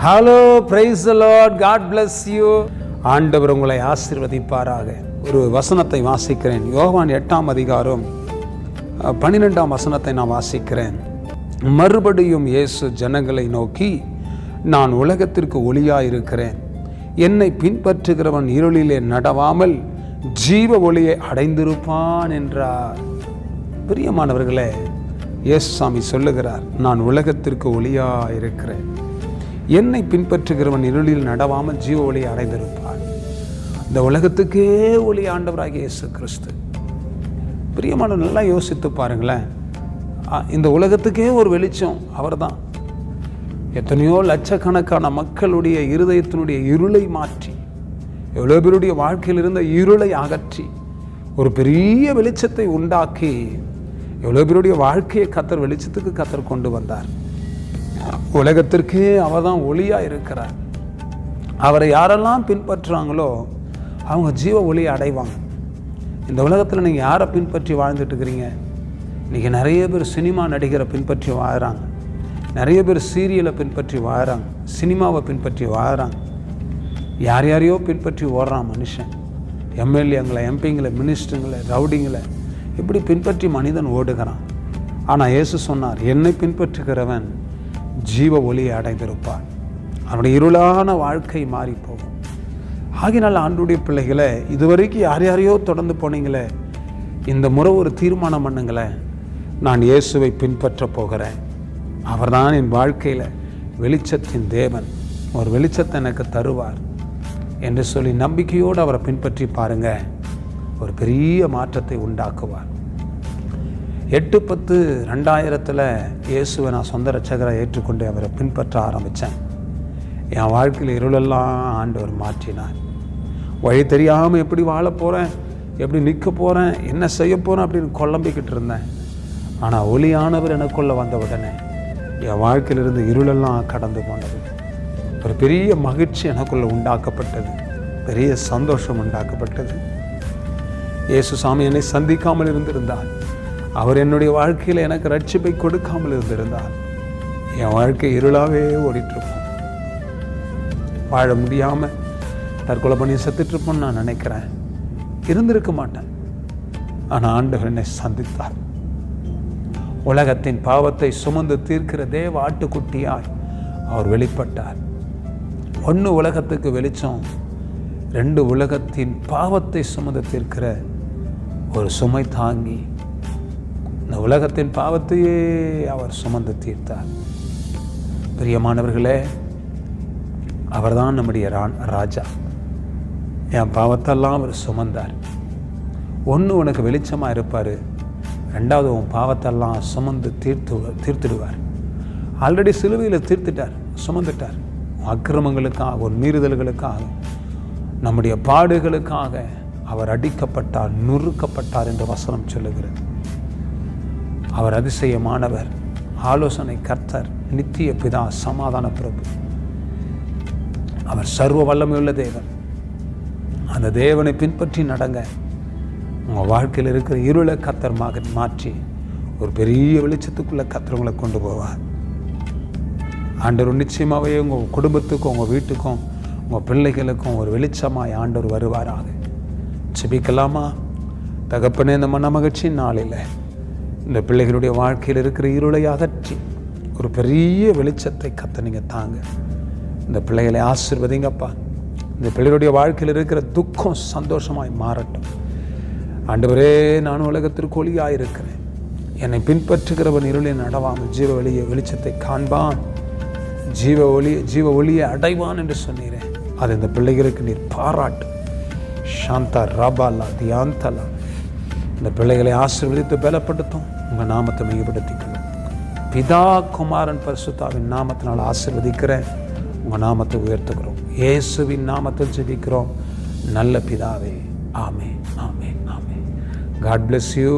Hello praise lord god bless you ஆண்டவர் உங்களை ஆசீர்வதிப்பாராக. ஒரு வசனத்தை வாசிக்கிறேன். யோகான் எட்டாம் அதிகாரம் பன்னிரெண்டாம் வசனத்தை நான் வாசிக்கிறேன். மறுபடியும் இயேசு ஜனங்களை நோக்கி நான் உலகத்திற்கு ஒளியாக இருக்கிறேன் என்னை பின்பற்றுகிறவன் இருளிலே நடவாமல் ஜீவ ஒளியை அடைந்திருப்பான் என்றார். பிரியமானவர்களே இயேசுசாமி சொல்லுகிறார் நான் உலகத்திற்கு ஒளியாக இருக்கிறேன் என்னை பின்பற்றுகிறவன் இருளில் நடவாமல் ஜீவ ஒளியை அடைந்திருப்பான். இந்த உலகத்துக்கே ஒளி ஆண்டவராகிய இயேசு கிறிஸ்து. பிரியமான நல்லா யோசித்து பாருங்களேன். இந்த உலகத்துக்கே ஒரு வெளிச்சம் அவர்தான். எத்தனையோ லட்சக்கணக்கான மக்களுடைய இருதயத்தினுடைய இருளை மாற்றி எவ்வளோ பேருடைய வாழ்க்கையில் இருந்த இருளை அகற்றி ஒரு பெரிய வெளிச்சத்தை உண்டாக்கி எவ்வளோ பேருடைய வாழ்க்கையை கத்தர் வெளிச்சத்துக்கு கத்தர் கொண்டு வந்தார். உலகத்திற்கே அவர் தான் ஒளியாக இருக்கிறார். அவரை யாரெல்லாம் பின்பற்றுறாங்களோ அவங்க ஜீவ ஒளியை அடைவாங்க. இந்த உலகத்தில் நீங்கள் யாரை பின்பற்றி வாழ்ந்துட்டு இருக்கிறீங்க? இன்றைக்கி நிறைய பேர் சினிமா நடிகரை பின்பற்றி வாழ்கிறாங்க நிறைய பேர் சீரியலை பின்பற்றி வாழ்கிறாங்க சினிமாவை பின்பற்றி வாழ்கிறாங்க யார் யாரையோ பின்பற்றி ஓடுறான் மனுஷன். எம்எல்ஏங்களை எம்பிங்களை மினிஸ்டருங்களை ரவுடிங்களை இப்படி பின்பற்றி மனிதன் ஓடுகிறான். ஆனால் இயேசு சொன்னார் என்னை பின்பற்றுகிறவன் ஜீவ ஒளியை அடைந்திருப்பான் அவனுடைய இருளான வாழ்க்கை மாறி போகும். ஆகினால் ஆண்டுடைய பிள்ளைகளை இதுவரைக்கும் யார் யாரையோ தொடர்ந்து போனீங்களே? இந்த முறை ஒரு தீர்மானம் பண்ணுங்களேன் நான் இயேசுவை பின்பற்ற போகிறேன். அவர்தான் என் வாழ்க்கையில் வெளிச்சத்தின் தேவன். ஒரு வெளிச்சத்தை எனக்கு தருவார் என்று சொல்லி நம்பிக்கையோடு அவரை பின்பற்றி பாருங்கள் ஒரு பெரிய மாற்றத்தை உண்டாக்குவார். எட்டு பத்து ரெண்டாயிரத்தில் இயேசுவை நான் சொந்த ரட்சகராக ஏற்றுக்கொண்டு அவரை பின்பற்ற ஆரம்பித்தேன். என் வாழ்க்கையில் இருளெல்லாம் ஆண்டவர் மாற்றினார். வழி தெரியாமல் எப்படி வாழ போகிறேன் எப்படி நிற்க போகிறேன் என்ன செய்ய போகிறேன் அப்படின்னு குழம்பிக்கிட்டு இருந்தேன். ஆனால் ஒளியானவர் எனக்குள்ளே வந்த உடனே என் வாழ்க்கையிலிருந்து இருளெல்லாம் கடந்து போனது. ஒரு பெரிய மகிழ்ச்சி எனக்குள்ளே உண்டாக்கப்பட்டது. பெரிய சந்தோஷம் உண்டாக்கப்பட்டது. இயேசு சாமி என்னை சந்திக்காமல் இருந்திருந்தார். அவர் என்னுடைய வாழ்க்கையில் எனக்கு ரட்சிப்பை கொடுக்காமல் இருந்திருந்தார். என் வாழ்க்கை இருளாகவே ஓடிட்டுருப்போம் வாழ முடியாமல் தற்கொலை பண்ணி செத்துட்ருப்போம்னு நான் நினைக்கிறேன். இருந்திருக்க மாட்டேன். ஆனால் ஆண்டவர் என்னை சந்தித்தார். உலகத்தின் பாவத்தை சுமந்து தீர்க்கிற தேவ ஆட்டுக்குட்டியாய் அவர் வெளிப்பட்டார். ஒன்று உலகத்துக்கு வெளிச்சம் ரெண்டு உலகத்தின் பாவத்தை சுமந்து தீர்க்கிற ஒரு சுமை தாங்கி இந்த உலகத்தின் பாவத்தையே அவர் சுமந்து தீர்த்தார். பிரியமானவர்களே அவர்தான் நம்முடைய ரா- ராஜா. என் பாவத்தெல்லாம் அவர் சுமந்தார். ஒன்று உனக்கு வெளிச்சமாக இருப்பார் ரெண்டாவது உன் பாவத்தெல்லாம் சுமந்து தீர்த்து தீர்த்துடுவார். ஆல்ரெடி சிலுவையில் தீர்த்துட்டார் சுமந்துட்டார். அக்கிரமங்களுக்காக உன் மீறுதல்களுக்காக நம்முடைய பாடுகளுக்காக அவர் அடிக்கப்பட்டார் நுறுக்கப்பட்டார் என்று வசனம் சொல்லுகிறது. அவர் அதிசயமானவர். ஆலோசனை கர்த்தர் நித்திய பிதா சமாதான பிரபு. அவர் சர்வ வல்லமையுள்ள தேவன். அந்த தேவனை பின்பற்றி நடங்க. உங்கள் வாழ்க்கையில் இருக்கிற இருளை கத்தர் மாற்றி ஒரு பெரிய வெளிச்சத்துக்குள்ளே கத்தர் உங்களை கொண்டு போவார். ஆண்டவர் நிச்சயமாகவே உங்கள் குடும்பத்துக்கும் உங்கள் வீட்டுக்கும் உங்கள் பிள்ளைகளுக்கும் ஒரு வெளிச்சமாய் ஆண்டவர் வருவாராக. செபிக்கலாமா தகப்பனே இந்த மன மகிழ்ச்சி நாளில் இந்த பிள்ளைகளுடைய வாழ்க்கையில் இருக்கிற இருளை அகற்றி ஒரு பெரிய வெளிச்சத்தை கத்த நீங்கள் தாங்க. இந்த பிள்ளைகளை ஆசிர்வதிங்கப்பா. இந்த பிள்ளைகளுடைய வாழ்க்கையில் இருக்கிற துக்கம் சந்தோஷமாய் மாறட்டும். ஆண்டவரே நான் உலகத்திற்கு ஒளியாக இருக்கிறேன் என்னை பின்பற்றுகிறவன் இருளை நடவாமல் ஜீவ வெளிய வெளிச்சத்தை காண்பான். ஜீவ ஒளி ஜீவ ஒளியை அடைவான் என்று சொன்னீரேன் அது இந்த பிள்ளைகளுக்கு நீர் பாராட்டு. சாந்தா ராபாலா தியாந்தலா. இந்த பிள்ளைகளை ஆசீர்வதித்து பலப்படுத்தும். உங்கள் நாமத்தை மையப்படுத்திக்கணும் பிதா குமாரன் பரிசுத்தாவின் நாமத்தினால் ஆசீர்வதிக்கிறேன். உங்கள் நாமத்தை உயர்த்துக்கிறோம் இயேசுவின் நாமத்தில் ஜெபிக்கிறோம். நல்ல பிதாவே. ஆமே ஆமே ஆமே காட் bless யூ